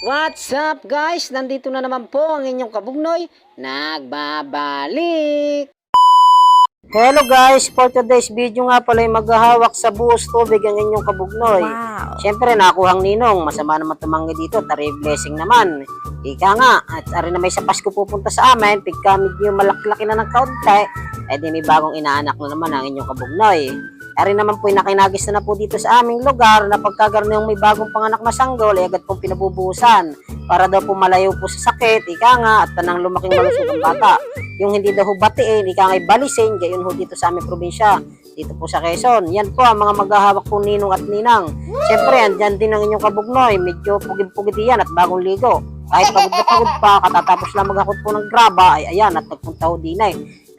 What's up guys? Nandito na naman po ang inyong kabugnoy. Nagbabalik! Hello guys! For today's video nga pala ay maghahawak sa buhos tubig ang inyong kabugnoy. Wow. Siyempre nakuhang ninong, masama naman tumanggi dito, tari blessing naman. Ika nga, at ari na may sa Pasko pupunta sa amin, pagka medyo malaklaki na ng kaunti, eh di may bagong inaanak na naman ang inyong kabugnoy. Ari naman po nakinagis na, na po dito sa aming lugar na pagkagarno yung may bagong panganak na sanggol, ay agad pong pinabubuhusan para daw po malayo po sa sakit, ika nga, at tanang lumaking malusog ang bata. Yung hindi daw ho batiin, ika nga balisin, gayon ho dito sa aming probinsya, dito po sa Quezon. Yan po ang mga maghahawak po ninong at ninang. Siyempre, andyan din ang inyong kabugnoy, medyo pugid-pugid yan at bagong ligo. Kahit pagod na pagod pa, katatapos lang maghakot po ng graba, ay ayan, at nagpunta ho din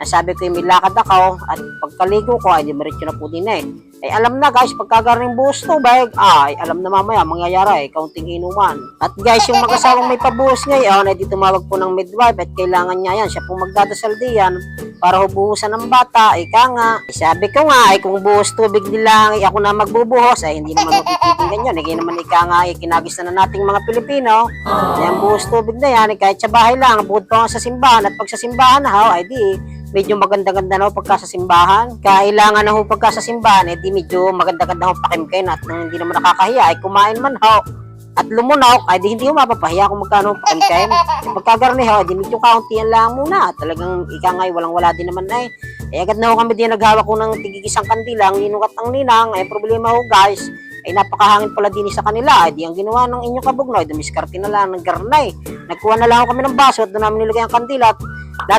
eh. Nasabi ko yung may lakad ako, at pagkaligo ko, ay di maritso na po din eh. Ay alam na guys, pagkagaring buhos tubig, ay alam na mamaya, mangyayari, eh, kaunting inuman. At guys, yung mag-asawang may pabuhos ngayon, ay di tumawag po ng midwife at kailangan niya yan, siya pong magdadasal diyan para hubuhusan ng bata, ika nga. Ay, sabi ko nga, ay kung buhos tubig nila, ay ako na magbubuhos, ay hindi naman magkikipin ganyan. Hindi naman ika nga, ay kinagis na nating mga Pilipino. Yan buhos tubig na yan, ay kahit sa bahay lang, bukod pa sa simbahan, at pag sa simbahan na ho, ay di, medyo maganda-ganda na ho pagka sa simbahan. Kailangan na ho pagka sa simbahan, eh di medyo maganda-ganda ho pakimkain at nang hindi naman nakakahiya, ay kumain man ho. At lumunok, ay di hindi ho mapapahiya kung magkano pakimkain. Pagkagarni ho, di medyo kauntian lang muna. Talagang ika nga, ay walang-wala din naman ay. Eh agad na ho kami din naghawak ko ng tigigisang kandila, ang ninungat ng ninang, ay problema ho guys, ay napakahangin pala din sa kanila. Ay di ang ginawa ng inyong kabugnoy, dumiskarte na lang ng garnay. Nagkuha na lang ho kami ng baso at doon namin nilagay ang kandila at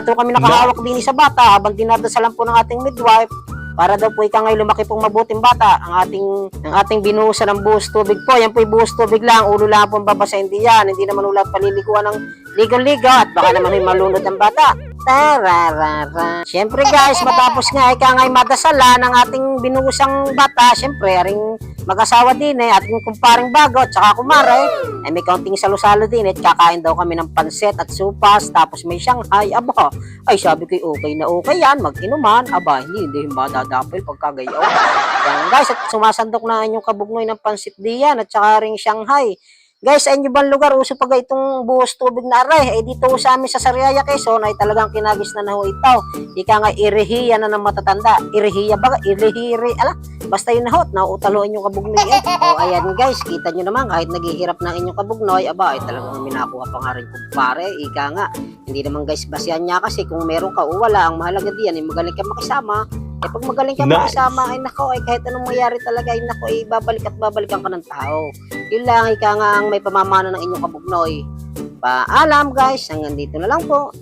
ho kami nakahawak din sa bata habang dinadasalan po ng ating midwife para daw po ika ngayon lumaki pong mabuting bata. Ang ating ang ating binuhusan ng buhos tubig po yan po yung buhos tubig lang. Ulo lang po ang babasahin di yan. Hindi naman ulat paliliguan ng ligaw-ligaw at baka naman may malunod ang bata. Tararara. Siyempre guys, matapos nga ika ngay madasala ng ating binuhusang bata, siyempre aring mag-asawa din eh, ating kumparing bago at saka kumare, ay may kaunting salo-salo din at kakain daw kami ng panset at supas, tapos may Shanghai, aba, ay sabi ko okay na okay yan, mag-inuman, aba, hindi, hindi yung dadapil pagkagayaw. Yan guys, at sumasandok na inyong kabugnoy ng pansit diyan at saka ring Shanghai. Guys, sa inyo bang lugar, uso pa itong buhos tubig na aray? Eh, dito sa amin sa Sariaya, Quezon, ay talagang kinagis na na ito. Ika nga, irihiya na ng matatanda. Irihiya ba? Irihiri, ala, basta yun na ho, nauutaloan yung kabugnoy eh. O, ayan guys, kita nyo naman, kahit naghihirap na inyong kabugnoy, aba, ay talagang minakuha pa nga rin kumpare. Ika nga, hindi naman guys, basyan niya kasi kung meron ka o wala, ang mahalaga diyan, ay magaling ka makisama. Eh pag magaling ka Nice. makisama, ay nako, ay kahit anong mangyari talaga, ay nako, ay babalik at babalikan ka ng tao. Yun lang, ika nga ang may pamamana ng inyong kabugnoy. Paalam guys, hanggang dito na lang po.